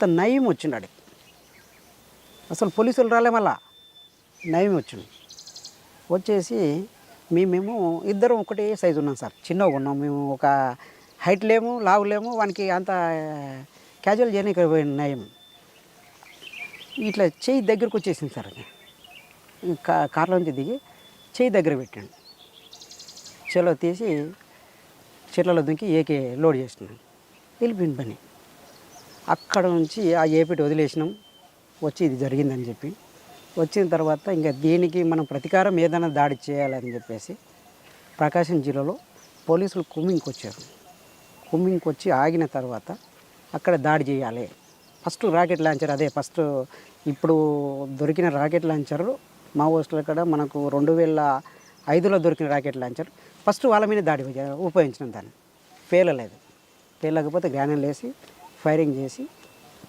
అంత నయం వచ్చిండు అసలు పోలీసులు రాలే మళ్ళా. నయం వచ్చిండు. వచ్చేసి మేమేమో ఇద్దరం ఒకటే సైజు ఉన్నాం సార్. చిన్నగా ఉన్నాం. మేము ఒక హైట్ లేము లావు లేము వానికి అంత క్యాజువల్ జర్నీ పోయిన నయం. ఇట్లా చేయి దగ్గరకు వచ్చేసింది సార్ అది. కార్లోంచి దిగి చెయ్యి దగ్గర పెట్టాను చెలో తీసి చెట్లలో దుంకి ఏకే లోడ్ చేసినాం వెళ్ళిపోయింది పని. అక్కడ నుంచి ఆ ఏపీటి వదిలేసినాం. వచ్చి ఇది జరిగిందని చెప్పి. వచ్చిన తర్వాత ఇంకా దీనికి మనం ప్రతీకారం ఏదైనా దాడి చేయాలని చెప్పేసి ప్రకాశం జిల్లాలో పోలీసులు కుమ్మింగ్కి వచ్చారు కుమ్మింగ్కి వచ్చి ఆగిన తర్వాత అక్కడ దాడి చేయాలి. ఫస్ట్ రాకెట్ లాంచర్ అదే ఫస్ట్ ఇప్పుడు దొరికిన రాకెట్ లాంచర్ మావోయిస్టుల కాడ మనకు రెండు వేల ఐదులో దొరికిన రాకెట్ లాంచర్ ఫస్ట్ వాళ్ళ మీద దాడి ఉపయోగించిన ఉపయోగించినాం దాన్ని. పేలలేదు. పేలకపోతే గ్రానైల్ వేసి ఫైరింగ్ చేసి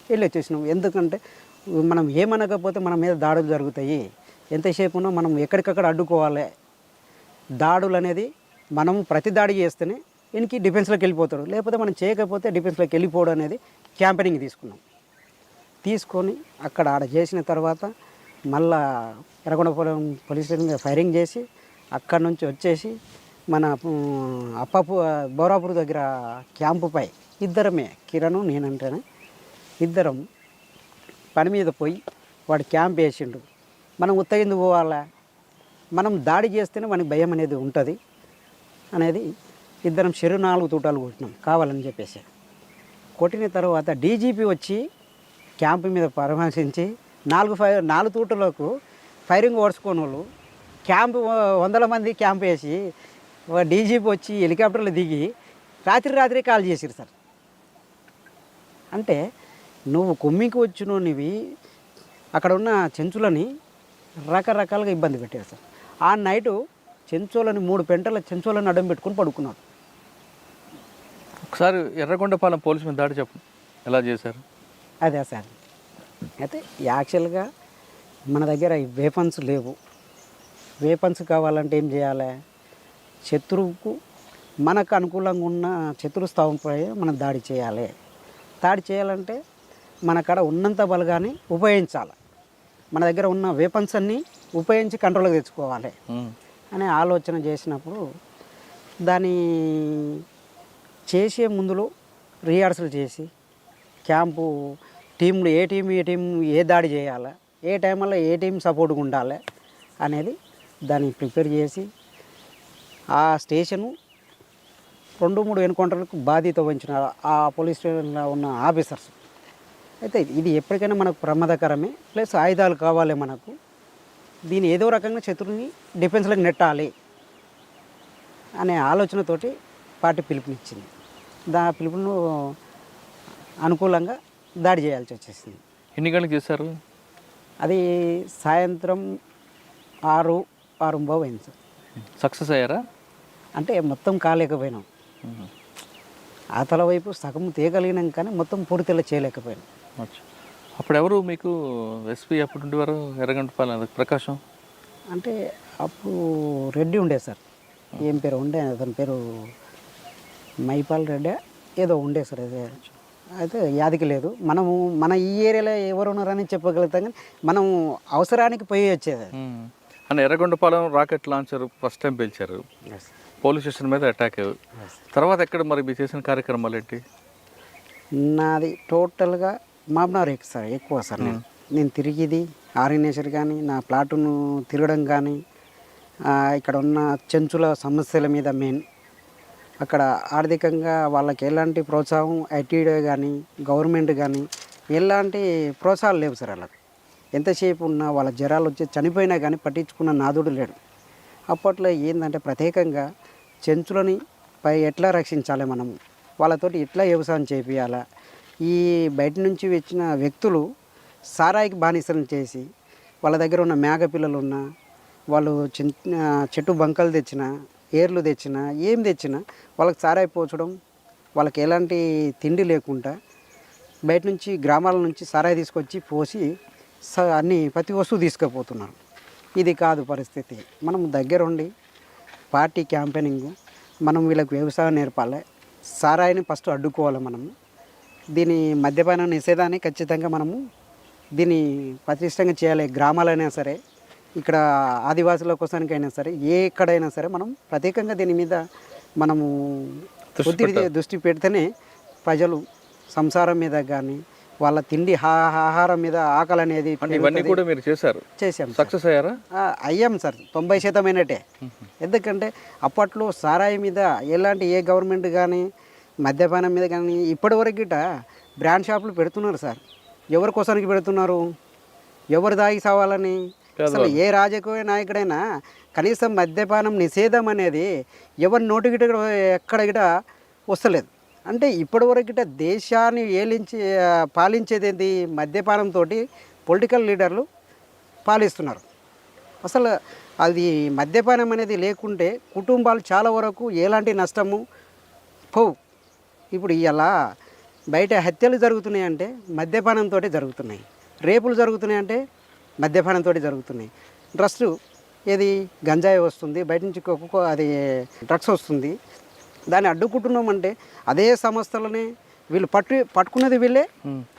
వెళ్ళి వచ్చేసినాం. ఎందుకంటే మనం ఏమనకపోతే మన మీద దాడులు జరుగుతాయి. ఎంతసేపు ఉన్నా మనం ఎక్కడికక్కడ అడ్డుకోవాలి. దాడులు అనేది మనం ప్రతి దాడి చేస్తేనే ఈయనకి డిఫెన్స్లోకి వెళ్ళిపోతాడు. లేకపోతే మనం చేయకపోతే డిఫెన్స్లోకి వెళ్ళిపోవడం అనేది క్యాంపెనింగ్ తీసుకున్నాం. తీసుకొని అక్కడ ఆడ చేసిన తర్వాత మళ్ళా ఎర్రగొండపురం పోలీస్ స్టేషన్ మీద ఫైరింగ్ చేసి అక్కడ నుంచి వచ్చేసి మన ఉమ్, అప్పాపు బోరాపూర్ దగ్గర క్యాంపుపై ఇద్దరమే. కిరణ్ నేనంటేనే. ఇద్దరం పని మీద పోయి వాడు క్యాంప్ వేసిండు. మనం ఉత్తగింది పోవాలా? మనం దాడి చేస్తేనే మనకి భయం అనేది ఉంటుంది అనేది ఇద్దరం చెరు నాలుగు తూటాలు కొట్టినాం కావాలని చెప్పేసి. కొట్టిన తర్వాత డీజీపీ వచ్చి క్యాంపు మీద పరామర్శించి నాలుగు ఫై నాలుగు తూటలకు ఫైరింగ్ ఓడ్చుకోని వాళ్ళు క్యాంపు వందల మంది క్యాంప్ వేసి డీజీపీ వచ్చి హెలికాప్టర్లు దిగి రాత్రి రాత్రి కాల్ చేసిరు సార్. అంటే నువ్వు కొమ్మికి వచ్చినోనివి అక్కడ ఉన్న చెంచులని రకరకాలుగా ఇబ్బంది పెట్టారు సార్. ఆ నైటు చెంచోలని మూడు పెంటల చెంచోలని అడ్డం పెట్టుకొని పడుకున్నాడు ఒకసారి ఎర్రగొండపాలెం పోలీసు మీద దాడి చెప్పు ఎలా చేశారు? అదే సార్. అయితే యాక్చువల్గా మన దగ్గర వేపన్స్ లేవు. వేపన్స్ కావాలంటే ఏం చేయాలి? శత్రువుకు మనకు అనుకూలంగా ఉన్న శత్రు స్థావంపై మనం దాడి చేయాలి. దాడి చేయాలంటే మన కాడ ఉన్నంత బలగాన్ని ఉపయోగించాలి మన దగ్గర ఉన్న వేపన్స్ అన్నీ ఉపయోగించి కంట్రోల్కి తెచ్చుకోవాలి. అనే ఆలోచన చేసినప్పుడు దాన్ని చేసే ముందులో రిహార్సల్ చేసి క్యాంపు టీంలు ఏ టీం ఏ టీం ఏ దాడి చేయాలి ఏ టైంలో ఏ టీం సపోర్ట్గా ఉండాలి అనేది దాన్ని ప్రిపేర్ చేసి ఆ స్టేషను రెండు మూడు ఎన్కౌంటర్లకు బాధ్యత వహించిన ఆ పోలీస్ స్టేషన్లో ఉన్న ఆఫీసర్స్. అయితే ఇది ఎప్పటికైనా మనకు ప్రమాదకరమే ప్లస్ ఆయుధాలు కావాలి మనకు. దీన్ని ఏదో రకంగా శత్రువుని డిఫెన్స్లోకి నెట్టాలి అనే ఆలోచనతోటి పార్టీ పిలుపునిచ్చింది. దా పిలుపును అనుకూలంగా దాడి చేయాల్సి వచ్చేసింది. ఎన్ని గంటలకు చేశారు? అది సాయంత్రం ఆరు ఆరు బాబు అయింది సార్. సక్సెస్ అయ్యారా? అంటే మొత్తం కాలేకపోయినాం. ఉమ్. ఆతల వైపు సగం తీయగలిగినాం కానీ మొత్తం పూర్తిగా చేయలేకపోయినాం. అప్పుడు ఎవరు మీకు ఎస్పీ అప్పుడు ఉండేవారు? ఎర్రగంటపాలెం ప్రకాశం? అంటే అప్పుడు రెడ్డి ఉండే సార్. ఏం పేరు? ఉండే అతని పేరు మైపాల్ రెడ్డి. ఏదో ఉండే సార్ అదే. అయితే యాదికి లేదు. మనము మన ఈ ఏరియాలో ఎవరు ఉన్నారని చెప్పగలుగుతాం కానీ మనం అవసరానికి పోయి వచ్చేది. అని Erragondapalem rocket launcher first time పిలిచారు. పోలీస్ స్టేషన్ మీద అటాక్ తర్వాత ఎక్కడ మరి మీరు చేసిన కార్యక్రమాలు ఏంటి? నాది టోటల్గా మాబ్నార్ ఎక్కువ సార్ ఎక్కువ సార్ నేను. నేను తిరిగిది ఆర్గనైజర్ కానీ నా ప్లాటును తిరగడం కానీ ఇక్కడ ఉన్న చెంచుల సమస్యల మీద మెయిన్ అక్కడ ఆర్థికంగా వాళ్ళకి ఎలాంటి ప్రోత్సాహం ఐటీడీ కానీ గవర్నమెంట్ కానీ ఎలాంటి ప్రోత్సాహాలు లేవు సార్ వాళ్ళకి. ఎంతసేపు ఉన్నా వాళ్ళ జ్వరాలు వచ్చి చనిపోయినా కానీ పట్టించుకున్న నాదుడు లేడు. అప్పట్లో ఏంటంటే ప్రత్యేకంగా చెంచులని పై ఎట్లా రక్షించాలి మనం? వాళ్ళతోటి ఎట్లా వ్యవసాయం చేపియాలా? ఈ బయట నుంచి వచ్చిన వ్యక్తులు సారాయికి బానిసలను చేసి వాళ్ళ దగ్గర ఉన్న మేక పిల్లలు ఉన్న వాళ్ళు చెట్టు బంకలు తెచ్చిన ఏర్లు తెచ్చిన ఏం తెచ్చినా వాళ్ళకి సారాయి పోచడం వాళ్ళకి ఎలాంటి తిండి లేకుండా బయట నుంచి గ్రామాల నుంచి సారాయి తీసుకొచ్చి పోసి స అన్ని ప్రతి వస్తువు తీసుకుపోతున్నారు. ఇది కాదు పరిస్థితి. మనం దగ్గరుండి పార్టీ క్యాంపెయినింగ్ మనం వీళ్ళకి వ్యవసాయం నేర్పాలి. సారాయిని ఫస్ట్ అడ్డుకోవాలి మనము. దీని మద్యపాన నిషేధాన్ని ఖచ్చితంగా మనము దీన్ని పటిష్టంగా చేయాలి. గ్రామాలైనా సరే ఇక్కడ ఆదివాసుల కోసానికైనా సరే ఏ ఎక్కడైనా సరే మనం ప్రత్యేకంగా దీని మీద మనము ఒత్తిడి దృష్టి పెడితేనే ప్రజలు సంసారం మీద కానీ వాళ్ళ తిండి ఆహారం మీద ఆకలి అనేది ఇవన్నీ కూడా మీరు చేశారు? చేసాం. సక్సెస్ అయ్యారా? అయ్యాం సార్. తొంభై శాతం అయినట్టే ఎందుకంటే అప్పట్లో సారాయి మీద ఎలాంటి ఏ గవర్నమెంట్ కానీ మద్యపానం మీద కానీ ఇప్పటివరకు గిట బ్రాండ్ షాపులు పెడుతున్నారు సార్. ఎవరి కోసానికి పెడుతున్నారు? ఎవరు దాగి సావాలని? అసలు ఏ రాజకీయ నాయకుడైనా కనీసం మద్యపానం నిషేధం అనేది ఎవరి నోటి గిట ఎక్కడ గిట వస్తలేదు. అంటే ఇప్పటివరకు గిట దేశాన్ని ఏలించి పాలించేది ఏంది మద్యపానంతో పొలిటికల్ లీడర్లు పాలిస్తున్నారు. అసలు అది మద్యపానం అనేది లేకుంటే కుటుంబాలు చాలా వరకు ఎలాంటి నష్టము పోవు. ఇప్పుడు ఇలా బయట హత్యలు జరుగుతున్నాయంటే మద్యపానంతో జరుగుతున్నాయి. రేపులు జరుగుతున్నాయంటే మద్యపానంతో జరుగుతున్నాయి. డ్రగ్స్ ఏది గంజాయి వస్తుంది బయట నుంచి అది డ్రగ్స్ వస్తుంది. దాన్ని అడ్డుకుంటున్నామంటే అదే సంస్థలని వీళ్ళు పట్టు పట్టుకునేది వీళ్ళే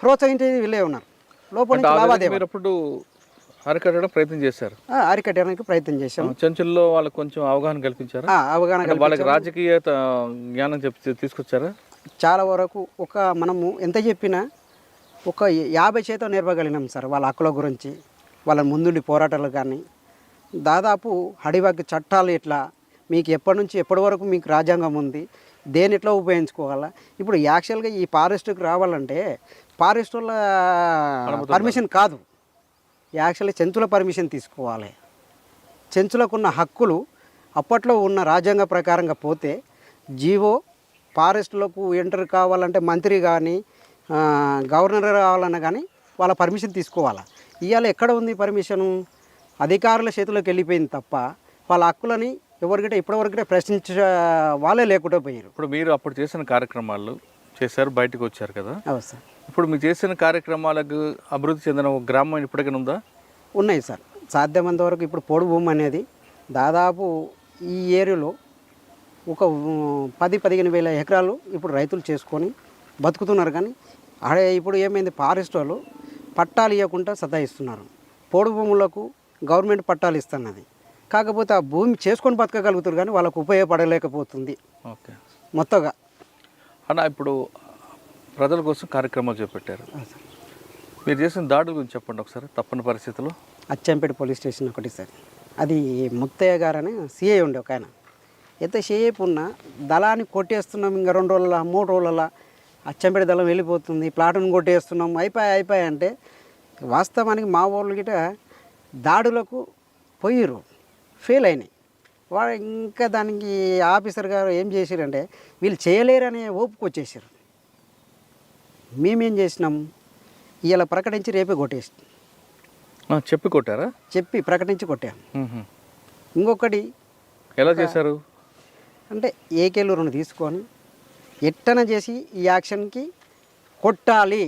ప్రోత్సహించేది వీళ్ళే ఉన్నారు. లోపల అంటే నుంచి లావాదేవీ అప్పుడు అరికట్టడం ప్రయత్నం చేశారు? ఆ, అరికట్టడానికి ప్రయత్నం చేశాం చెంచుల్లో వాళ్ళకి కొంచెం అవగాహన కల్పించారా? అవగాహన అంటే వాళ్ళకి రాజకీయ జ్ఞానం చెప్పి తీసుకొచ్చారా? చాలా వరకు ఒక మనము ఎంత చెప్పినా ఒక యాభై శాతం నేర్పగలిగినాం సార్ వాళ్ళ హక్కుల గురించి వాళ్ళ ముందుండి పోరాటాలు కానీ. దాదాపు అడివాకి చట్టాలు ఎట్లా మీకు ఎప్పటి నుంచి ఎప్పటి వరకు మీకు రాజ్యాంగం ఉంది? దేని ఎట్లా ఉపయోగించుకోవాలా? ఇప్పుడు యాక్చువల్గా ఈ ఫారెస్ట్కి రావాలంటే ఫారెస్ట్ వాళ్ళ పర్మిషన్ కాదు. యాక్చువల్లీ చెంచుల పర్మిషన్ తీసుకోవాలి. చెంచులకు ఉన్న హక్కులు అప్పట్లో ఉన్న రాజ్యాంగ ప్రకారంగా పోతే జీవో ఫారెస్ట్లకు ఎంటర్ కావాలంటే మంత్రి కానీ గవర్నర్ కావాలన్నా కానీ వాళ్ళ పర్మిషన్ తీసుకోవాలా? ఇవాళ ఎక్కడ ఉంది పర్మిషను? అధికారుల చేతిలోకి వెళ్ళిపోయింది తప్ప వాళ్ళ హక్కులని ఎవరికంటే ఇప్పటివరకంటే ప్రశ్నించే వాళ్ళే లేకుండా పోయారు. ఇప్పుడు మీరు అప్పుడు చేసిన కార్యక్రమాలు చేశారు బయటకు వచ్చారు కదా? అవును సార్. ఇప్పుడు మీరు చేసిన కార్యక్రమాలకు అభివృద్ధి చెందిన ఒక గ్రామం ఇప్పటికైనా ఉందా? ఉన్నాయి సార్. సాధ్యమైనంత వరకు ఇప్పుడు పొడి భూమి అనేది దాదాపు ఈ ఏరియాలో ఒక పది పదిహేను వేల ఎకరాలు ఇప్పుడు రైతులు చేసుకొని బతుకుతున్నారు కానీ ఆడే ఇప్పుడు ఏమైంది? ఫారెస్ట్ వాళ్ళు పట్టాలు ఇవ్వకుండా సతాయిస్తున్నారు. పోడు భూములకు గవర్నమెంట్ పట్టాలు ఇస్తున్నది. కాకపోతే ఆ భూమి చేసుకొని బతకగలుగుతారు కానీ వాళ్ళకు ఉపయోగపడలేకపోతుంది. ఓకే. మొత్తగా. అన్న ఇప్పుడు ప్రజల కోసం కార్యక్రమాలు చేపట్టారు. మీరు చేసిన దాడుల గురించి చెప్పండి ఒకసారి తప్పని పరిస్థితుల్లో. అచ్చంపేట పోలీస్ స్టేషన్ ఒకటి సార్. అది ముత్తయ్య గారని సిఐ ఉండే ఒక ఆయన. ఎంతసేపు ఉన్నా దళాన్ని కొట్టేస్తున్నాం ఇంకా రెండు రోజుల మూడు రోజుల అచ్చంపేట దళం వెళ్ళిపోతుంది ప్లాటును కొట్టేస్తున్నాం అయిపోయి అయిపోయి అంటే వాస్తవానికి మా వాళ్ళు గిట దాడులకు పోయిర్రు. ఫెయిల్ అయినాయి. వాడు ఇంకా దానికి ఆఫీసర్ గారు ఏం చేశారంటే వీళ్ళు చేయలేరనే ఓపుకు వచ్చేసారు మేమేం చేసినాం? ఇలా ప్రకటించి రేపే కొట్టేసి. చెప్పి కొట్టారా? చెప్పి ప్రకటించి కొట్టాం. ఇంకొకటి ఎలా చేశారు? అంటే ఏకేలు రెండు తీసుకొని ఎట్టన చేసి ఈ యాక్షన్కి కొట్టాలి.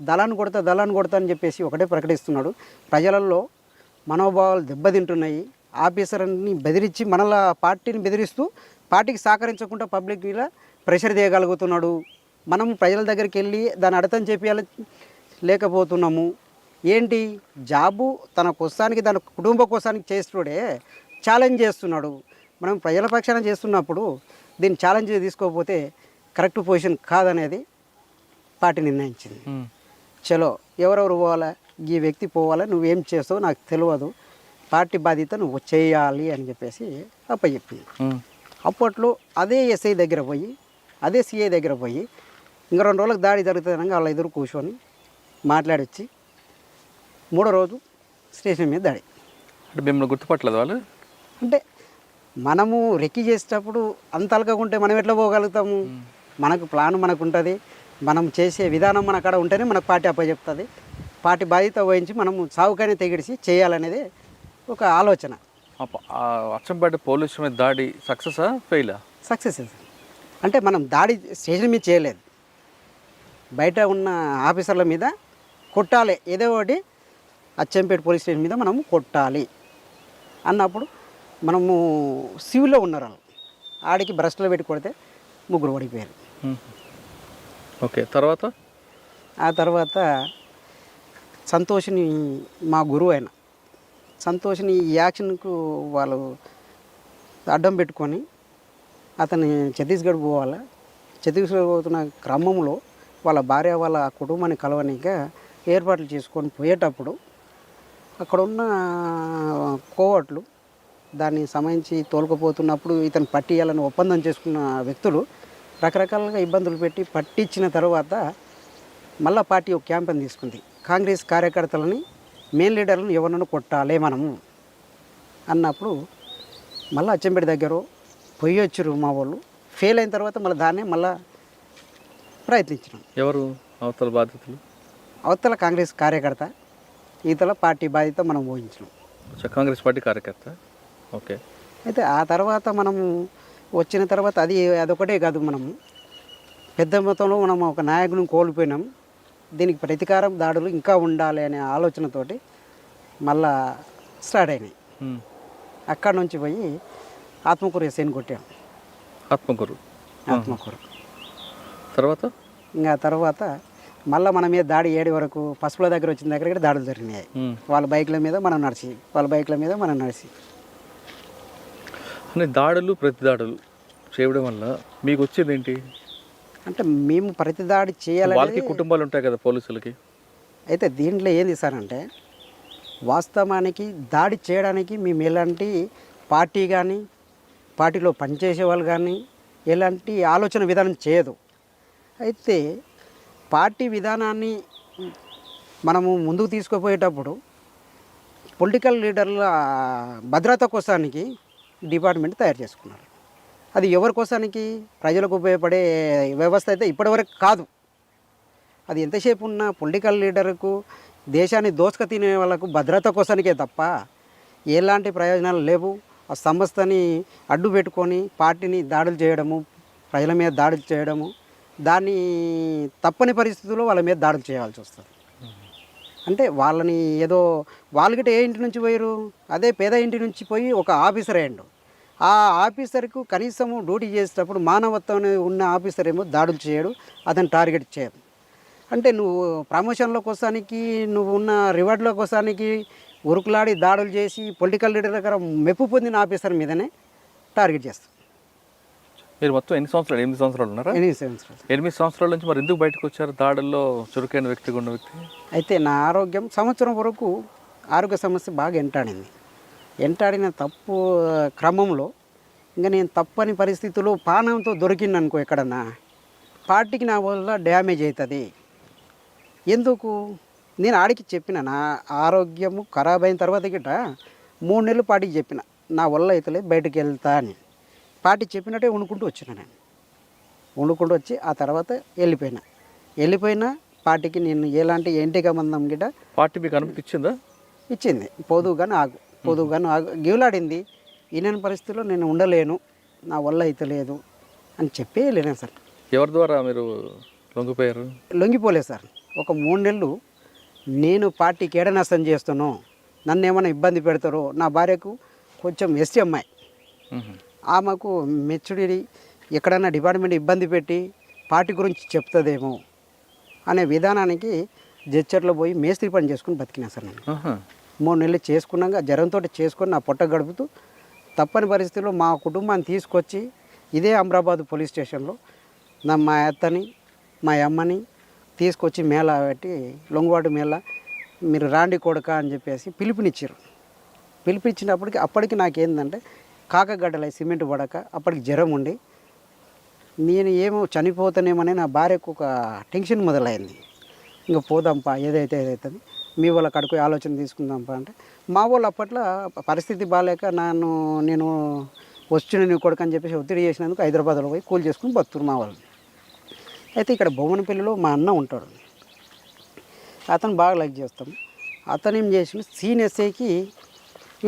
దళాన్ని కొడతా దళాన్ని కొడతా అని చెప్పేసి ఒకటే ప్రకటిస్తున్నాడు. ప్రజలలో మనోభావాలు దెబ్బతింటున్నాయి. ఆఫీసర్ని బెదిరించి మనల పార్టీని బెదిరిస్తూ పార్టీకి సహకరించకుండా పబ్లిక్ మీద ప్రెషర్ చేయగలుగుతున్నాడు మనం ప్రజల దగ్గరికి వెళ్ళి దాన్ని అర్థం చెప్పాలి లేకపోతున్నాము. ఏంటి? జాబు తన కోసానికి తన కుటుంబ కోసానికి చేస్తున్నాడే ఛాలెంజ్ చేస్తున్నాడు. మనం ప్రజల పక్షాన చేస్తున్నప్పుడు దీన్ని ఛాలెంజ్ తీసుకోకపోతే కరెక్ట్ పొజిషన్ కాదనేది పార్టీ నిర్ణయించింది. చలో ఎవరెవరు పోవాలా? ఈ వ్యక్తి పోవాలా నువ్వేం చేస్తావు నాకు తెలియదు పార్టీ బాధ్యత నువ్వు చేయాలి అని చెప్పేసి అప్పచెప్పింది. మ్మ్. అప్పట్లో అదే ఎస్ఐ దగ్గర పోయి అదే సిఐ దగ్గర పోయి ఇంకా రెండు రోజులకు దాడి జరుగుతుందనగా వాళ్ళ ఎదురు కూర్చొని మాట్లాడొచ్చి మూడో రోజు స్టేషన్ మీద దాడి. అంటే మిమ్మల్ని గుర్తుపట్టలేదు వాళ్ళు? అంటే మనము రెక్కి చేసేటప్పుడు అంత అలకకుంటే మనం ఎట్లా పోగలుగుతాము? మనకు ప్లాన్ మనకు ఉంటుంది. మనం చేసే విధానం మన కాడ ఉంటేనే మనకు పార్టీ అప్పచెప్తుంది. పార్టీ బాధ్యత వహించి మనము సావుకైనా తెగిడిసి చేయాలనేది ఒక ఆలోచన. అచ్చంపేట పోలీసు మీద దాడి సక్సెసా ఫెయిలా? సక్సెస్ అంటే మనం దాడి స్టేషన్ మీద చేయలేదు. బయట ఉన్న ఆఫీసర్ల మీద కొట్టాలి. ఏదో ఒకటి అచ్చంపేట పోలీస్ స్టేషన్ మీద మనము కొట్టాలి. అన్నప్పుడు మనము సివిల్లో ఉన్నారు వాళ్ళు. ఆడికి బ్రష్లో పెట్టి కొడితే ముగ్గురు పడిపోయారు. ఓకే తర్వాత? ఆ తర్వాత సంతోష్ని మా గురువు ఆయన. సంతోష్ని ఈ యాక్షన్కు వాళ్ళు అడ్డం పెట్టుకొని అతని ఛత్తీస్గఢ్ పోవాలా? ఛత్తీస్గఢ్ పోతున్న క్రమంలో వాళ్ళ భార్య వాళ్ళ కుటుంబాన్ని కలవనిక ఏర్పాట్లు చేసుకొని పోయేటప్పుడు అక్కడ ఉన్న కోవట్లు దాన్ని సంబంధించి తోలుకుపోతున్నప్పుడు ఇతను పట్టియాలని ఒప్పందం చేసుకున్న వ్యక్తులు రకరకాలుగా ఇబ్బందులు పెట్టి పట్టించిన తర్వాత మళ్ళా పార్టీ ఒక క్యాంపెయిన్ తీసుకుంది. కాంగ్రెస్ కార్యకర్తలని మెయిన్ లీడర్లను ఎవరినైనా కొట్టాలి మనము అన్నప్పుడు మళ్ళీ అచ్చంపేట దగ్గర పొయ్యి వచ్చారు మా వాళ్ళు. ఫెయిల్ అయిన తర్వాత మళ్ళీ దాన్నే మళ్ళా ప్రయత్నించినాం. ఎవరు? అవతల బాధితులు? అవతల కాంగ్రెస్ కార్యకర్త ఈతల పార్టీ బాధ్యత మనం ఊహించినాం కాంగ్రెస్ పార్టీ కార్యకర్త? ఓకే. అయితే ఆ తర్వాత మనము వచ్చిన తర్వాత అది అదొకటే కాదు మనము. పెద్ద మొత్తంలో మనం ఒక నాయకుని కోల్పోయినాం. దీనికి ప్రతీకారం దాడులు ఇంకా ఉండాలి అనే ఆలోచనతోటి మళ్ళా స్టార్ట్ అయినాయి. అక్కడ నుంచి పోయి ఆత్మకూరు ఎస్ఐని కొట్టాం. ఆత్మకూరు. ఆత్మకూరు. తర్వాత? ఇంకా తర్వాత మళ్ళీ మన మీద దాడి ఏడు వరకు పసుపుల దగ్గర వచ్చిన దగ్గర కూడా దాడులు జరిగినాయి. వాళ్ళ బైక్ల మీద మనం నడిచి వాళ్ళ బైక్ల మీద మనం నడిచి. దాడులు ప్రతి దాడులు చేయడం వల్ల మీకు వచ్చేది ఏంటి? అంటే మేము ప్రతి దాడి చేయాలని వాళ్ళకి కుటుంబాలు ఉంటాయి కదా పోలీసులకి? అయితే దీంట్లో ఏంది సార్ అంటే వాస్తవానికి దాడి చేయడానికి మేము ఎలాంటి పార్టీ కానీ పార్టీలో పనిచేసే వాళ్ళు కానీ ఎలాంటి ఆలోచన విధానం చేయదు. అయితే పార్టీ విధానాన్ని మనము ముందుకు తీసుకుపోయేటప్పుడు పొలిటికల్ లీడర్ల భద్రత కోసానికి డిపార్ట్మెంట్ తయారు చేసుకున్నారు. అది ఎవరి కోసానికి? ప్రజలకు ఉపయోగపడే వ్యవస్థ అయితే ఇప్పటివరకు కాదు. అది ఎంతసేపు ఉన్న పొలిటికల్ లీడర్కు దేశాన్ని దోసుక తినే వాళ్ళకు భద్రత కోసానికే తప్ప ఎలాంటి ప్రయోజనాలు లేవు. ఆ సంస్థని అడ్డు పెట్టుకొని పార్టీని దాడులు చేయడము ప్రజల మీద దాడులు చేయడము దాన్ని తప్పని పరిస్థితుల్లో వాళ్ళ మీద దాడులు చేయాల్సి వస్తుంది. అంటే వాళ్ళని ఏదో వాళ్ళకిట ఏ ఇంటి నుంచి పోయారు అదే పేద ఇంటి నుంచి పోయి ఒక ఆఫీసర్ అయ్యండు. ఆ ఆఫీసర్కు కనీసము డ్యూటీ చేసేటప్పుడు మానవత్వం ఉన్న ఆఫీసర్ ఏమో దాడులు చేయడు అతను టార్గెట్ చేయదు అంటే నువ్వు ప్రమోషన్ల కోసానికి నువ్వు ఉన్న రివార్డుల కోసానికి ఉరుకులాడి దాడులు చేసి పొలిటికల్ లీడర్ దగ్గర మెప్పు పొందిన ఆఫీసర్ మీదనే టార్గెట్ చేస్తాం. మీరు మొత్తం ఎన్ని సంవత్సరాలు ఎనిమిది సంవత్సరాలు ఉన్నారా? ఎనిమిది సంవత్సరాలు. ఎనిమిది సంవత్సరాల నుంచి మరి ఎందుకు బయటకు వచ్చారు? దాడుల్లో చురుకైన వ్యక్తిగా ఉన్న వ్యక్తి? అయితే నా ఆరోగ్యం సంవత్సరం వరకు ఆరోగ్య సమస్య బాగా ఎంటాడింది. ఎంటాడిన తప్పు క్రమంలో ఇంకా నేను తప్పని పరిస్థితుల్లో పానంతో దొరికింది అనుకో ఎక్కడన్నా. పార్టీకి నా వల్ల డ్యామేజ్ అవుతుంది ఎందుకు? నేను ఆడికి చెప్పిన నా ఆరోగ్యము ఖరాబ్ అయిన తర్వాత గిట మూడు నెలలు పార్టీకి చెప్పిన నా వల్ల అవుతలేదు బయటకు వెళ్తా అని. పార్టీ చెప్పినట్టే వండుకుంటూ వచ్చిన నేను. వండుకుంటూ వచ్చి ఆ తర్వాత వెళ్ళిపోయినా. వెళ్ళిపోయినా పార్టీకి నేను ఎలాంటి ఎంటిక మందం గిట పార్టీ మీకు అనుమతి ఇచ్చిందా? ఇచ్చింది. పోదు కానీ ఆగు. పోదు కానీ ఆగు గివులాడింది ఈయన పరిస్థితిలో నేను ఉండలేను నా వల్ల అయితే లేదు అని చెప్పి వెళ్ళినా సార్. ఎవరి ద్వారా మీరు లొంగిపోయారు? లొంగిపోలేదు సార్. ఒక మూడు నెలలు నేను పార్టీకి ఏడ నష్టం చేస్తాను నన్ను ఏమైనా ఇబ్బంది పెడతారో నా భార్యకు కొంచెం ఎస్టీ అమ్మాయి. మ్మ్. ఆమెకు మెచ్చుడి ఎక్కడైనా డిపార్ట్మెంట్ ఇబ్బంది పెట్టి పార్టీ గురించి చెప్తుందేమో అనే విధానానికి జడ్చర్లో పోయి మేస్త్రి పని చేసుకుని బతికినా సార్ నేను. మూడు నెలలు చేసుకున్నాక జ్వరంతో చేసుకొని నా పొట్ట గడుపుతూ తప్పని పరిస్థితుల్లో మా కుటుంబాన్ని తీసుకొచ్చి ఇదే అమరాబాద్ పోలీస్ స్టేషన్లో నా మా అత్తని మా అమ్మని తీసుకొచ్చి మేళ పెట్టి లొంగువాడు మేళ మీరు రాండి కొడక అని చెప్పేసి పిలుపునిచ్చారు. పిలిపించినప్పటికి అప్పటికి నాకేందంటే కాకగడ్డలై సిమెంట్ పడక అప్పటికి జ్వరం ఉండి నేను ఏమో చనిపోతానేమని నా భార్యకు ఒక టెన్షన్ మొదలైంది. ఇంకా పోదాంపా ఏదైతే ఏదైతుంది మీ వాళ్ళ కడుకు ఆలోచన తీసుకుందాంపా అంటే మా వాళ్ళు అప్పట్లో పరిస్థితి బాగాలేక నన్ను నేను వచ్చిన నీ కొడుకు అని చెప్పేసి ఒత్తిడి చేసినందుకు హైదరాబాద్లో పోయి కూలి చేసుకుని బతుకురు మా వాళ్ళని. అయితే ఇక్కడ భువనపల్లిలో మా అన్న ఉంటాడు. అతను బాగా లైక్ చేస్తాం. అతను ఏం చేసిన సీన్ ఎస్ఐకి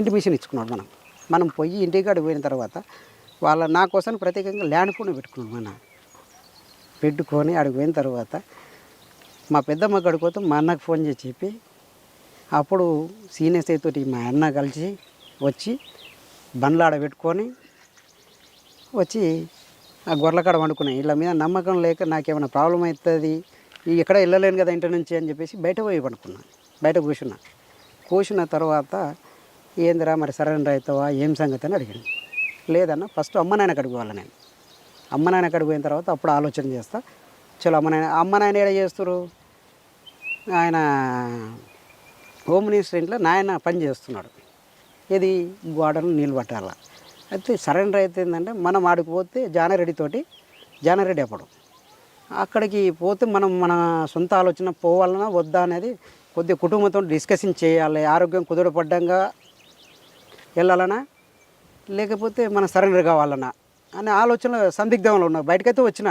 ఇంటిమేషన్ ఇచ్చుకున్నాడు మనం. మనం పోయి ఇంటికాడ పోయిన తర్వాత వాళ్ళ నా కోసం ప్రత్యేకంగా ల్యాండ్ ఫోన్ పెట్టుకున్నాం మన పెట్టుకొని అక్కడికి పోయిన తర్వాత మా పెద్దమ్మ కడుకోతే మా అన్నకు ఫోన్ చేసి చెప్పి అప్పుడు సీనియర్స్ తోటి మా అన్న కలిసి వచ్చి బండ్లు ఆడ పెట్టుకొని వచ్చి ఆ గొర్రెలకాడ వండుకున్నాయి. వీళ్ళ మీద నమ్మకం లేక నాకేమైనా ప్రాబ్లం అవుతుంది ఇక్కడ ఎక్కడ వెళ్ళలేను కదా ఇంటి నుంచి అని చెప్పేసి బయట పోయి పడుకున్నా బయట కూర్చున్నా. కూర్చున్న తర్వాత ఏందిరా మరి సరెండర్ అవుతావా ఏం సంగతి అని అడిగాను లేదన్న ఫస్ట్ అమ్మ నాయన అక్కడికి పోవాలి నేను. అమ్మ నాయన అక్కడికి పోయిన తర్వాత అప్పుడు ఆలోచన చేస్తా. చలో అమ్మ నాయన అమ్మ నాయన ఏడ చేస్తారు ఆయన హోమ్ మినిస్టర్ ఇంట్లో నాయన పని చేస్తున్నాడు. ఇది గోడను నీళ్ళు పట్టాల. అయితే సరెండర్ అయితే ఏంటంటే మనం ఆడికి పోతే జానారెడ్డితోటి జానారెడ్డి అప్పుడు. అక్కడికి పోతే మనం మన సొంత ఆలోచన పోవాలన్నా వద్దా అనేది కొద్దిగా కుటుంబంతో డిస్కషన్ చేయాలి ఆరోగ్యం కుదరపడ్డంగా వెళ్ళాలనా లేకపోతే మన సరెండర్ కావాలన్నా అనే ఆలోచన సందిగ్ధంలో ఉన్నా. బయటకైతే వచ్చిన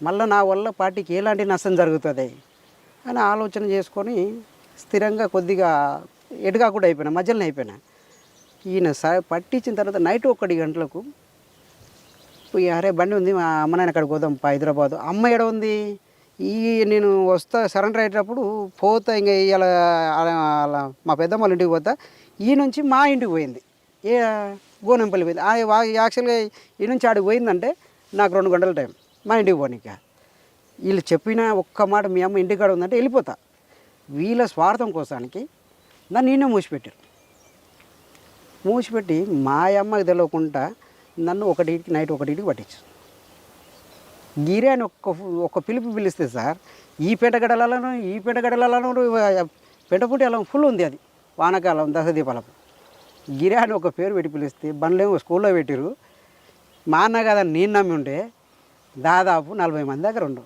మళ్ళీ నా వల్ల పార్టీకి ఎలాంటి నష్టం జరుగుతుంది? అని ఆలోచన చేసుకొని స్థిరంగా కొద్దిగా ఎటుగా కూడా అయిపోయినా మధ్యలోనే అయిపోయినా. ఈయన స పట్టించిన తర్వాత నైట్ ఒకటి గంటలకు అరే బండి ఉంది మా అమ్మ నాయన అక్కడికి పోదాం పా హైదరాబాద్. అమ్మ ఎడ ఉంది? ఈ నేను వస్తా సరెండర్ అయ్యేటప్పుడు పోతా ఇంకా ఇలా అలా మా పెద్దమ్మ వాళ్ళ ఇంటికి పోతా. ఈ నుంచి మా ఇంటికి పోయింది. ఏ గోనెంపల్లి పోయింది. యాక్చువల్గా ఈ నుంచి ఆడికి పోయిందంటే నాకు రెండు గంటల టైం. మా ఇంటికి పోనీక. వీళ్ళు చెప్పిన ఒక్క మాట మీ అమ్మ ఇంటికాడ ఉందంటే వెళ్ళిపోతా. వీళ్ళ స్వార్థం కోసానికి నన్ను నేనే మూసిపెట్టారు. మూసిపెట్టి మా అమ్మకి తెలియకుండా నన్ను ఒకటికి నైట్ ఒకటికి పట్టించు గిరే అని ఒక్క ఒక పిలుపు పిలిస్తే సార్ ఈ పెంటగడలలో ఈ పెంటగడలలో పెంటపుట్టి అలా ఫుల్ ఉంది అది వానకాలం దశదీపాలకు గిరే అని ఒక పేరు పెట్టి పిలిస్తే బండ్లేమో స్కూల్లో పెట్టిరు. మా అన్న కదా నేను నమ్మి ఉంటే దాదాపు నలభై మంది దగ్గర ఉండు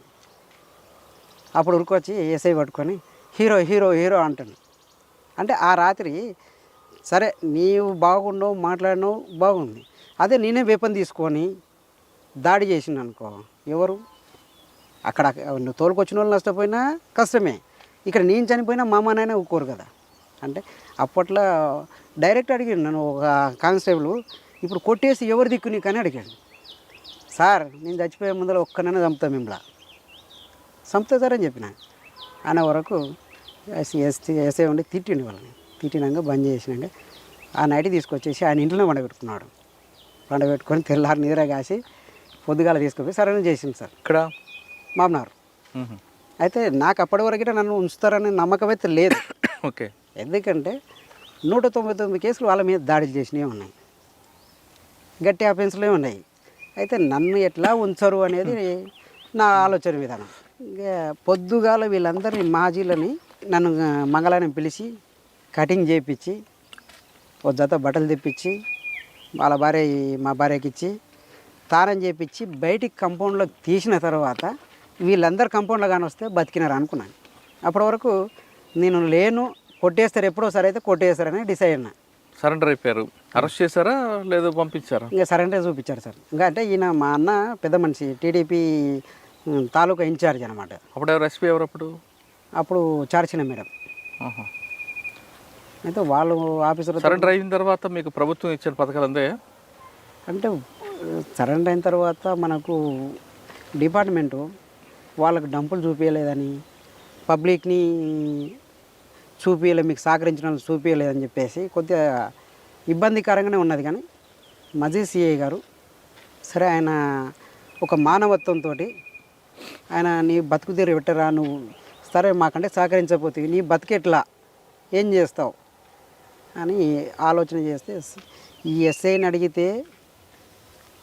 అప్పుడు ఉరికొచ్చి ఏసై పట్టుకొని హీరో హీరో హీరో అంటాను అంటే ఆ రాత్రి సరే నీవు బాగుండవు మాట్లాడినావు బాగుంది. అదే నేనే వేపన్ తీసుకొని దాడి చేసిండు అనుకో ఎవరు? అక్కడ నువ్వు తోలుకొచ్చిన వాళ్ళు నష్టపోయినా కష్టమే. ఇక్కడ నేను చనిపోయినా మా అమ్మ నాయన ఊరుకోరు కదా. అంటే అప్పట్లో డైరెక్ట్ అడిగాను నన్ను ఒక కానిస్టేబుల్ ఇప్పుడు కొట్టేసి ఎవరు దిక్కు నీకు అని అడిగాడు. సార్ నేను చచ్చిపోయే ముందర ఒక్కనైనా చంపుతా మిమ్మల్ని. అని చెప్పిన. అన్న వరకు ఎస్టీ ఎస్ఐ ఉండి తిట్టిండు వాళ్ళని. తిట్టినాక బంద్ చేసినాక ఆ నైట్ తీసుకొచ్చేసి ఆయన ఇంట్లోనే వండబెట్టుకున్నాడు వండబెట్టుకొని తెల్లారి నిద్ర కాసి పొద్దుగాల తీసుకుపోయి సరైన చేసింది సార్. ఇక్కడ మామనారు. మ్మ్. అయితే నాకు అప్పటి వరకు నన్ను ఉంచుతారనే నమ్మకం అయితే లేదు. ఓకే. ఎందుకంటే నూట తొంభై తొమ్మిది కేసులు వాళ్ళ మీద దాడులు చేసినవి ఉన్నాయి. గట్టి ఆఫెన్స్లే ఉన్నాయి. అయితే నన్ను ఎట్లా ఉంచరు అనేది నా ఆలోచన విధానం. పొద్దుగాల వీళ్ళందరినీ మాజీలని నన్ను మంగళాన్ని పిలిచి కటింగ్ చేయించి ఓ జత బట్టలు తెప్పించి వాళ్ళ భార్య మా భార్యకి ఇచ్చి తానం చేపించి బయటికి కంపౌండ్లో తీసిన తర్వాత వీళ్ళందరూ కంపౌండ్లో కానీ వస్తే బతికినారు అనుకున్నాను. అప్పటి వరకు నేను లేను కొట్టేస్తారు ఎప్పుడో సరే అయితే కొట్టేస్తారని డిసైడ్ అయినా. సరెండర్ అయిపోయారు. అరెస్ట్ చేశారా లేదా పంపించారా? ఇంకా సరెండర్ చూపించారు సార్. ఇంకా అంటే ఈయన మా అన్న పెద్ద మనిషి టీడీపీ తాలూకా ఇన్ఛార్జ్ అనమాట అప్పుడు ఎవరు ఎస్పీ ఎవరు అప్పుడు? అప్పుడు చార్చిన మేడం. ఆహా. అయితే వాళ్ళు ఆఫీసర్ సరెండర్ అయిన తర్వాత మీకు ప్రభుత్వం ఇచ్చిన పథకాలు అందే అంటే సరెండర్ అయిన తర్వాత మనకు డిపార్ట్మెంటు వాళ్ళకి డంపులు చూపించలేదని పబ్లిక్ని చూపించలే మీకు సహకరించిన వాళ్ళు చూపించలేదని చెప్పేసి కొద్దిగా ఇబ్బందికరంగానే ఉన్నది. కానీ మజీ సిఐ గారు సరే ఆయన ఒక మానవత్వంతో ఆయన నీ బతుకు తీరు పెట్టరా నువ్వు సరే మాకంటే సహకరించకపోతే నీ బతికెట్లా ఏం చేస్తావు? అని ఆలోచన చేస్తే ఈ ఎస్ఐని అడిగితే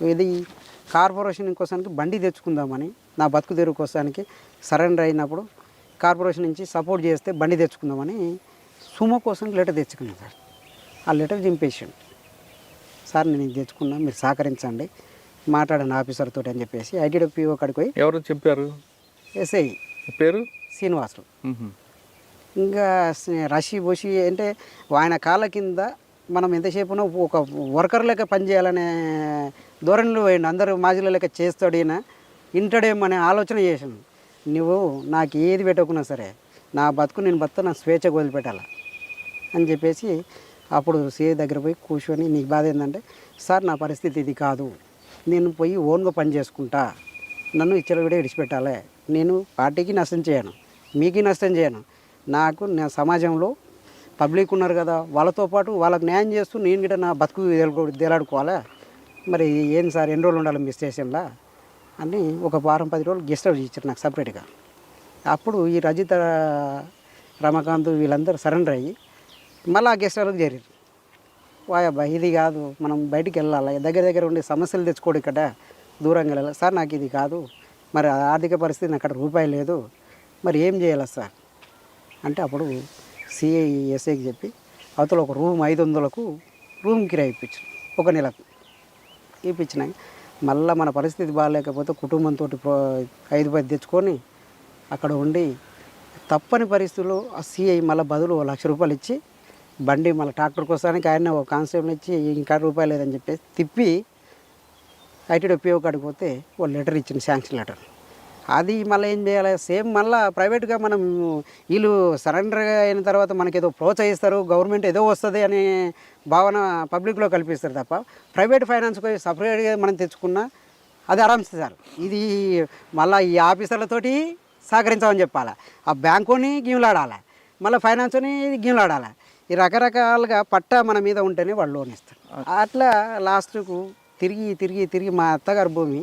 ఇది కార్పొరేషన్ కోసానికి బండి తెచ్చుకుందామని నా బతుకు తెరువు కోసానికి సరెండర్ అయినప్పుడు కార్పొరేషన్ నుంచి సపోర్ట్ చేస్తే బండి తెచ్చుకుందామని సుమో కోసం లెటర్ తెచ్చుకున్నాను సార్. ఆ లెటర్ చింపేసాడు సార్ నేను ఇది తెచ్చుకున్నా మీరు సహకరించండి. మాట్లాడండి ఆఫీసర్ తోటి అని చెప్పేసి ఐటీడీపీఓ కాడికి పోయి ఎవరు చెప్పారు? ఎస్ఐ. పేరు? శ్రీనివాసులు మ్మ్. ఇంకా రషి బొషి అంటే ఆయన కాళ్ళ కింద మనం ఎంతసేపు ఒక వర్కర్ లెక్క పనిచేయాలనే ధోరణిలో పోయిండు. అందరూ మాజీల లెక్క చేస్తాడు ఈయన. ఇంటడేమనే ఆలోచన చేసాను నువ్వు నాకు ఏది పెట్టకున్నా సరే నా బతుకు నేను బతుకు నా స్వేచ్ఛ వదిలిపెట్టాల? అని చెప్పేసి అప్పుడు సిఐ దగ్గర పోయి కూర్చొని నీకు బాధ ఏంటంటే సార్ నా పరిస్థితి ఇది కాదు. నేను పోయి ఓన్గా పని చేసుకుంటా. నన్ను ఇచ్చలు కూడా విడిచిపెట్టాలి. నేను పార్టీకి నష్టం చేయను. మీకు నష్టం చేయను. నాకు నా సమాజంలో పబ్లిక్ ఉన్నారు కదా వాళ్ళతో పాటు వాళ్ళకి న్యాయం చేస్తూ నేను కూడా నా బతుకు దేలాడుకోవాలా మరి ఏం సార్ ఎన్ని రోజులు ఉండాలి మీ స్టేషన్లో? అని ఒక వారం పది రోజులు గెస్ట్ హౌస్ ఇచ్చారు నాకు సపరేట్గా. అప్పుడు ఈ రజిత రమాకాంత్ వీళ్ళందరూ సరెండర్ అయ్యి మళ్ళీ ఆ గెస్ట్ హౌస్కి చేరారు. వాయబ్బా ఇది కాదు. మనం బయటికి వెళ్ళాలి? దగ్గర దగ్గర ఉండే సమస్యలు తెచ్చుకోడు ఇక్కడ దూరంగా వెళ్ళాలి? సార్ నాకు ఇది కాదు. మరి ఆర్థిక పరిస్థితి నాకు అక్కడ రూపాయి లేదు. మరి ఏం చేయాలి సార్? అంటే అప్పుడు సిఐ ఎస్ఐకి చెప్పి అవతల ఒక రూమ్ ఐదు వందలకు రూమ్ కిరాయి ఇప్పించాను ఒక నెలకు ఇప్పించినాక మళ్ళీ మన పరిస్థితి బాగాలేకపోతే కుటుంబంతో ఐదు పది తెచ్చుకొని అక్కడ ఉండి తప్పని పరిస్థితుల్లో ఆ సిఐ మళ్ళీ బదులు లక్ష రూపాయలు ఇచ్చి బండి మళ్ళీ ట్రాక్టర్ కోసానికి ఆయన ఒక కాన్సెప్ట్ ఇచ్చి ఇంకా రూపాయలు లేదని చెప్పేసి తిప్పి ఐటీడీ ఉపయోగకాడికి పోతే ఓ లెటర్ ఇచ్చింది శాంక్షన్ లెటర్. అది మళ్ళీ ఏం చేయాలి? సేమ్ మళ్ళీ ప్రైవేట్గా మనం వీళ్ళు సరెండర్ అయిన తర్వాత మనకి ఏదో ప్రోత్సహిస్తారు గవర్నమెంట్ ఏదో వస్తుంది అనే భావన పబ్లిక్లో కల్పిస్తారు తప్ప ప్రైవేట్ ఫైనాన్స్ సపరేట్గా మనం తెచ్చుకున్నా అది ఆరామ్స్ సార్. ఇది మళ్ళీ ఈ ఆఫీసర్లతోటి సహకరించామని చెప్పాలి. ఆ బ్యాంకుని గీములాడాలి. మళ్ళీ ఫైనాన్స్ని గీములాడాలి. ఈ రకరకాలుగా పట్టా మన మీద ఉంటేనే వాళ్ళు లోన్ ఇస్తారు. అట్లా లాస్ట్కు తిరిగి తిరిగి తిరిగి మా అత్తగారి భూమి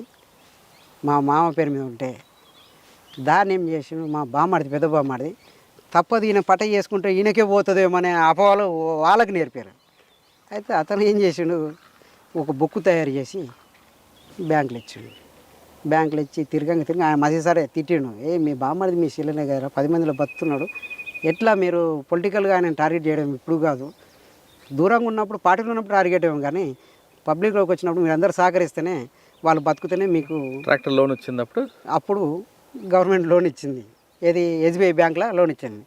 మా మామ పేరు మీద ఉంటే దాన్ని ఏం చేసిండు? మా బామ్మడిది పెద్ద బామ్మడిది తప్పదు ఈయన పట్ట చేసుకుంటే ఈయనకే పోతుందేమో అనే అపవాలు వాళ్ళకి నేర్పారు. అయితే అతను ఏం చేసిండు? ఒక బుక్ తయారు చేసి బ్యాంకులు ఇచ్చిండు. బ్యాంకులు ఇచ్చి తిరగంగా తిరిగి ఆయన మధ్య సరే తిట్టిండు. ఏ మీ బామ్మడిది మీ శిలనే గారు పది మందిలో బతుకుతున్నాడు. ఎట్లా మీరు పొలిటికల్గా ఆయన టార్గెట్ చేయడం ఇప్పుడు కాదు. దూరంగా ఉన్నప్పుడు పార్టీలో ఉన్నప్పుడు టార్గెట్ ఇవ్వం కానీ పబ్లిక్లోకి వచ్చినప్పుడు మీరు అందరూ సహకరిస్తేనే వాళ్ళు బతుకుతేనే మీకు ట్రాక్టర్ లోన్ వచ్చినప్పుడు అప్పుడు గవర్నమెంట్ లోన్ ఇచ్చింది. ఏది ఎస్బీఐ బ్యాంక్లో లోన్ ఇచ్చింది.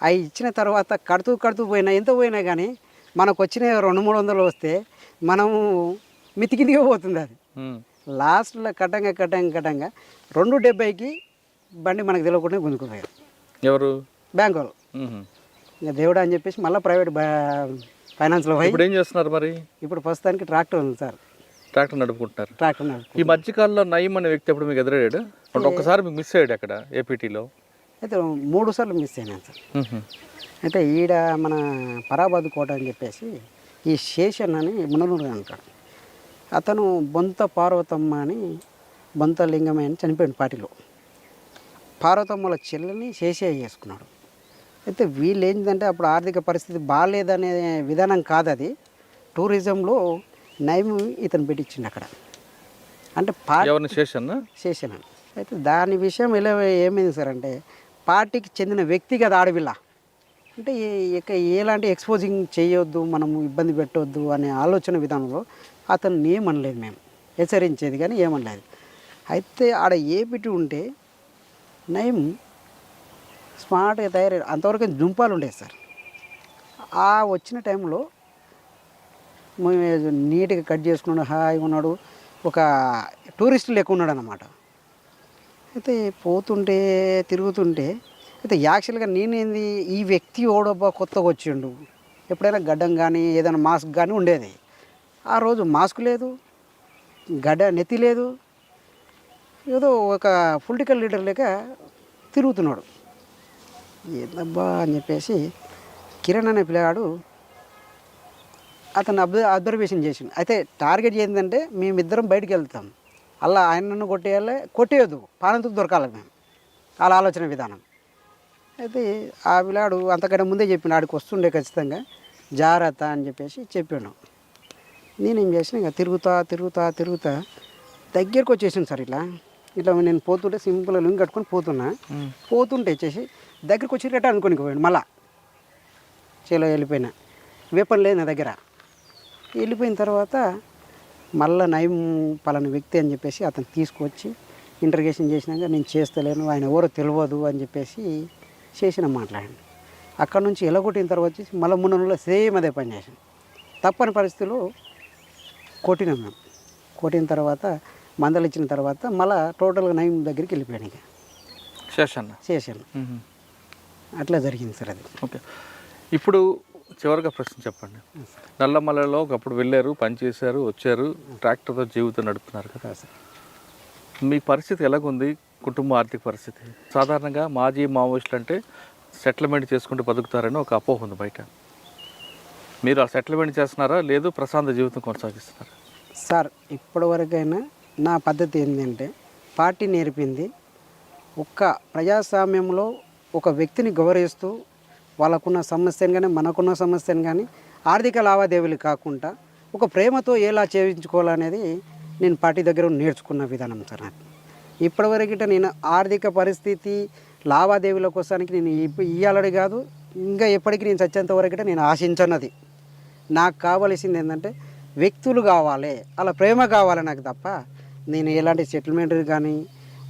అవి ఇచ్చిన తర్వాత కడుతూ కడుతూ పోయినా ఎంత పోయినా కానీ మనకు వచ్చిన రెండు మూడు వందలు వస్తే మనము మితికిందిగా పోతుంది అది. లాస్ట్లో కట్టంగా కట్టంగా కట్టంగా రెండు డెబ్బైకి బండి మనకు తెలియకుండా గుంజుకుపోయారు ఎవరు? బ్యాంక్ వాళ్ళు. ఇంకా దేవుడు అని చెప్పేసి మళ్ళీ ప్రైవేట్ ఫైనాన్స్లో పోయి ఇప్పుడు ఏం చేస్తున్నారు మరి? ఇప్పుడు ప్రస్తుతానికి ట్రాక్టర్ ఉంది సార్. ట్రాక్టర్ నడుపుకుంటున్నారు. ట్రాక్టర్ నడుపు ఈ మధ్యకాలంలో నయీం అనే వ్యక్తి అప్పుడు మీకు ఎదురయ్యాడు? అంటే ఒక్కసారి మీకు మిస్ అయ్యాడు అక్కడ ఏపీటీలో? అయితే మూడు సార్లు మిస్ అయినాను సార్. అయితే ఈడ మన పరాబాద్ కోట అని చెప్పేసి ఈ శేషన్ అని ముననూరు అంటాడు. అతను బొంత పార్వతమ్మ అని బొంత లింగమే అని చనిపోయాడు పార్టీలో. పార్వతమ్మల చెల్లెని శేషయ్య చేసుకున్నాడు. అయితే వీళ్ళు ఏంటంటే అప్పుడు ఆర్థిక పరిస్థితి బాగాలేదనే విధానం కాదు అది టూరిజంలో నయం ఇతను పెట్టించిండు అక్కడ. అంటే పార్టీ శేషన్న? చేశాను అయితే దాని విషయం ఎలా ఏమైంది సార్ అంటే పార్టీకి చెందిన వ్యక్తిగత ఆడపిల్ల అంటే ఏ- ఇక ఎలాంటి ఎక్స్పోజింగ్ చేయొద్దు మనము ఇబ్బంది పెట్టొద్దు అనే ఆలోచన విధానంలో అతన్ని ఏమనలేదు మేము. హెచ్చరించేది కానీ ఏమనలేదు. అయితే ఆడ ఏ పెట్టి ఉంటే నయం స్మార్ట్గా తయారయ్యారు. అంతవరకు జుంపాలు ఉండేది సార్. ఆ వచ్చిన టైంలో నీట్గా కట్ చేసుకున్నాడు హాయిగా ఉన్నాడు. ఒక టూరిస్ట్ లెక్క ఉన్నాడు అనమాట అయితే పోతుంటే తిరుగుతుంటే అయితే యాక్చువల్గా నేనేంది ఈ వ్యక్తి ఓడబ్బా కొత్తగా వచ్చిండు. ఎప్పుడైనా గడ్డం కానీ ఏదైనా మాస్క్ కానీ ఉండేది. ఆ రోజు మాస్క్ లేదు గడ్డ నెత్తి లేదు. ఏదో ఒక పొలిటికల్ లీడర్ లేక తిరుగుతున్నాడు. ఏందబ్బా అని చెప్పేసి కిరణ్ అనే పిల్లగాడు అతను అబ్జ అబ్జర్వేషన్ చేసిండు. అయితే టార్గెట్ ఏంటంటే మేమిద్దరం బయటికి వెళ్తాం. అలా ఆయన నన్ను కొట్టేయాలి కొట్టేయద్దు. పానంతుకు దొరకాలి మేము. వాళ్ళ ఆలోచన విధానం. అయితే ఆ పిల్లాడు అంతకంటే ముందే చెప్పిండు ఆడికి వస్తుండే ఖచ్చితంగా. జాగ్రత్త అని చెప్పేసి చెప్పాను నేనేం చేసిన ఇంకా తిరుగుతా తిరుగుతా తిరుగుతా దగ్గరికి వచ్చేసాను సార్ ఇట్లా. ఇట్లా నేను పోతుంటే సింపుల్గా లుంగి కట్టుకొని పోతున్నా. పోతుంటే వచ్చేసి దగ్గరికి వచ్చి రిటర్న్ అనుకోని పోయాడు మళ్ళా. చేలో వెళ్ళిపోయినా. వేపన్ లేదు నా దగ్గర. వెళ్ళిపోయిన తర్వాత మళ్ళా నయం పలానా వ్యక్తి అని చెప్పేసి అతను తీసుకొచ్చి ఇంటర్గేషన్ చేసినాక నేను చేస్తలేను ఆయన ఎవరో తెలియదు అని చెప్పేసి చేసిన మాట్లాడండి అక్కడ నుంచి ఎలగొట్టిన తర్వాత వచ్చేసి మళ్ళీ మూడు నెలల్లో సేమ్ అదే పని చేసాను తప్పని పరిస్థితుల్లో కొట్టినాం మేము. కొట్టిన తర్వాత మందలు ఇచ్చిన తర్వాత మళ్ళీ టోటల్గా నయం దగ్గరికి వెళ్ళిపోయాను ఇక. చేశాను ఉహు. అట్లా జరిగింది సార్ అది. ఓకే. ఇప్పుడు చివరిగా ప్రశ్న చెప్పండి. నల్లమల్లలో ఒకప్పుడు వెళ్ళారు పనిచేశారు వచ్చారు ట్రాక్టర్తో జీవితం నడుపుతున్నారు కదా. మీ పరిస్థితి ఎలాగుంది? కుటుంబ ఆర్థిక పరిస్థితి? సాధారణంగా మాజీ మావోయిస్టులు అంటే సెటిల్మెంట్ చేసుకుంటూ బతుకుతారని ఒక అపోహ ఉంది బయట. మీరు ఆ సెటిల్మెంట్ చేస్తున్నారా? లేదు ప్రశాంత జీవితం కొనసాగిస్తున్నారా? సార్ ఇప్పటివరకైనా నా పద్ధతి ఏంటంటే పార్టీ నేర్పింది. ఒక్క ప్రజాస్వామ్యంలో ఒక వ్యక్తిని గౌరవిస్తూ వాళ్ళకున్న సమస్యను కానీ మనకున్న సమస్యను కానీ ఆర్థిక లావాదేవీలు కాకుండా ఒక ప్రేమతో ఎలా చేయించుకోవాలనేది నేను పార్టీ దగ్గర నేర్చుకున్న విధానం సార్ నాకు ఇప్పటివరకు నేను ఆర్థిక పరిస్థితి లావాదేవీల కోసానికి నేను ఇప్ప- ఇయ్యాలని కాదు ఇంకా ఎప్పటికీ నేను చచ్చేంత వరకు నేను ఆశించన్నది నాకు కావలసింది ఏంటంటే వ్యక్తులు కావాలి అలా ప్రేమ కావాలి నాకు తప్ప నేను ఎలాంటి సెటిల్మెంట్ కానీ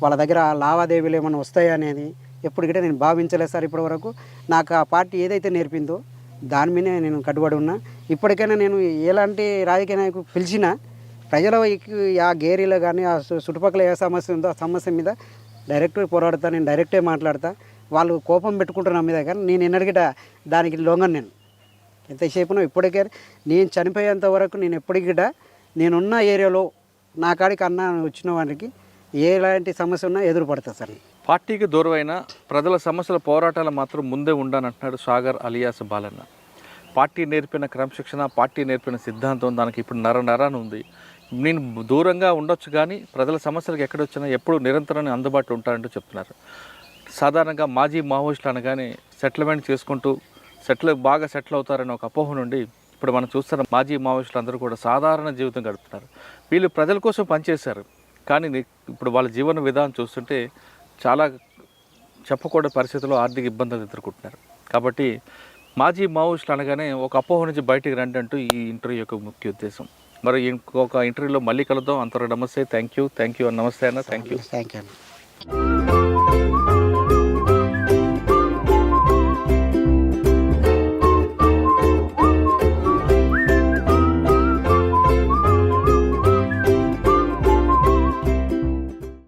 వాళ్ళ దగ్గర లావాదేవీలు ఏమైనా వస్తాయా ఎప్పుడు ఎప్పటికంటే నేను భావించలేదు సార్ ఇప్పటివరకు నాకు ఆ పార్టీ ఏదైతే నేర్పిందో దాని మీదే నేను కట్టుబడి ఉన్నా. ఇప్పటికైనా నేను ఎలాంటి రాజకీయ నాయకుడు పిలిచినా ప్రజల ఆ గేరీలో కానీ ఆ చుట్టుపక్కల ఏ సమస్య ఉందో ఆ సమస్య మీద డైరెక్ట్ పోరాడతా నేను డైరెక్టే మాట్లాడతా. వాళ్ళు కోపం పెట్టుకుంటారు నా మీద కానీ నేను ఎన్నడిగిట దానికి లొంగను నేను. ఎంతసేపునో ఇప్పటికే నేను చనిపోయేంత వరకు నేను ఎప్పటికిట నేనున్న ఏరియాలో నా కాడికి అన్న వచ్చిన వారికి ఎలాంటి సమస్య ఉన్నా ఎదురు పడతా సార్ పార్టీకి దూరమైన ప్రజల సమస్యల పోరాటాలు మాత్రం ముందే ఉండానంటున్నాడు సాగర్ అలియాస్ బాలన్న. పార్టీ నేర్పిన క్రమశిక్షణ పార్టీ నేర్పిన సిద్ధాంతం దానికి ఇప్పుడు నర నరాన ఉంది. నేను దూరంగా ఉండొచ్చు కానీ ప్రజల సమస్యలకు ఎక్కడొచ్చినా ఎప్పుడు నిరంతరం అందుబాటులో ఉంటానంటూ చెప్తున్నారు. సాధారణంగా మాజీ మావోయిస్టులు అనగానే సెటిల్మెంట్ చేసుకుంటూ సెటిల్ బాగా సెటిల్ అవుతారనే ఒక అపోహ నుండి ఇప్పుడు మనం చూస్తున్న మాజీ మావోయిస్టులు అందరూ కూడా సాధారణ జీవితం గడుపుతున్నారు. వీళ్ళు ప్రజల కోసం పనిచేశారు. కానీ ఇప్పుడు వాళ్ళ జీవన విధానం చూస్తుంటే చాలా చెప్పకూడని పరిస్థితుల్లో ఆర్థిక ఇబ్బందులు ఎదుర్కొంటున్నారు. కాబట్టి మాజీ మావోయిస్టులు అనగానే ఒక అపోహ నుంచి బయటికి రండి అంటూ ఈ ఇంటర్వ్యూ యొక్క ముఖ్య ఉద్దేశం. మరి ఇంకొక ఇంటర్వ్యూలో మళ్ళీ కలుద్దాం. అంతవరకు నమస్తే. థ్యాంక్ యూ థ్యాంక్ యూ నమస్తే అన్న. Thank you thank you